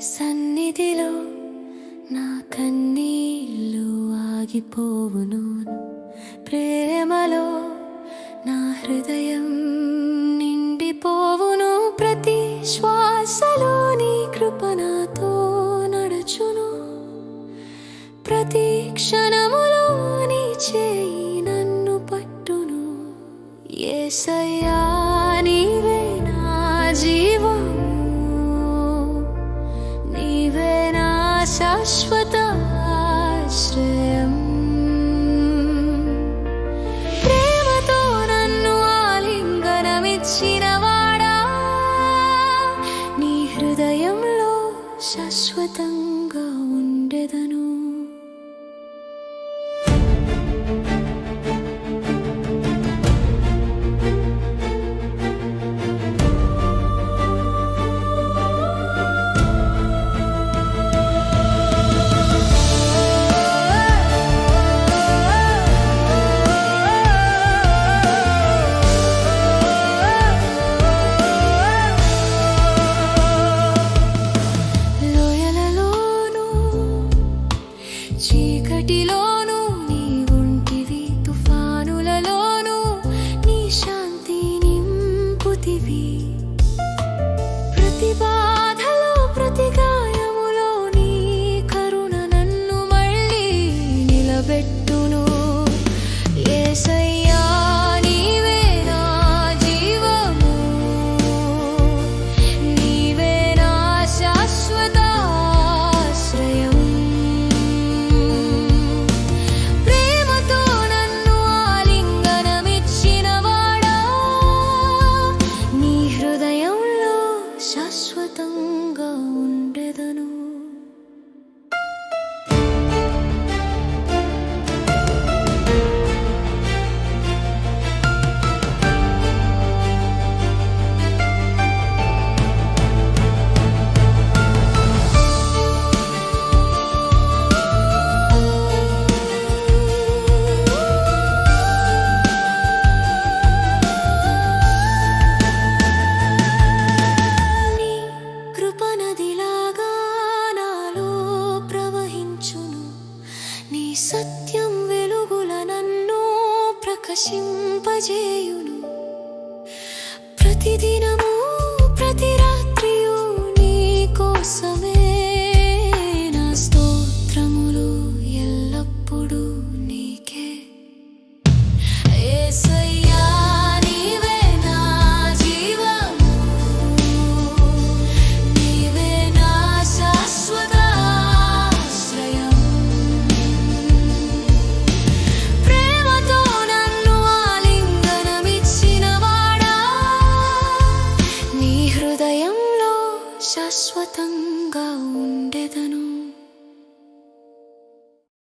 సన్నిధిలో నా కన్నీళ్ళు ఆగిపోవును. ప్రేమలో నా హృదయం నిండిపోవును. ప్రతి శ్వాసలో నీ కృప నాతో నడచును. ప్రతి క్షణములోని చేయి నన్ను పట్టును. ఏసయ్యా చేసినవాడా? నీ హృదయంలో శాశ్వతంగా ఉండెదను. వర్ధిల్లింపజేయును ప్రతిదినం హృదయంలో శాశ్వతంగా ఉండేదను.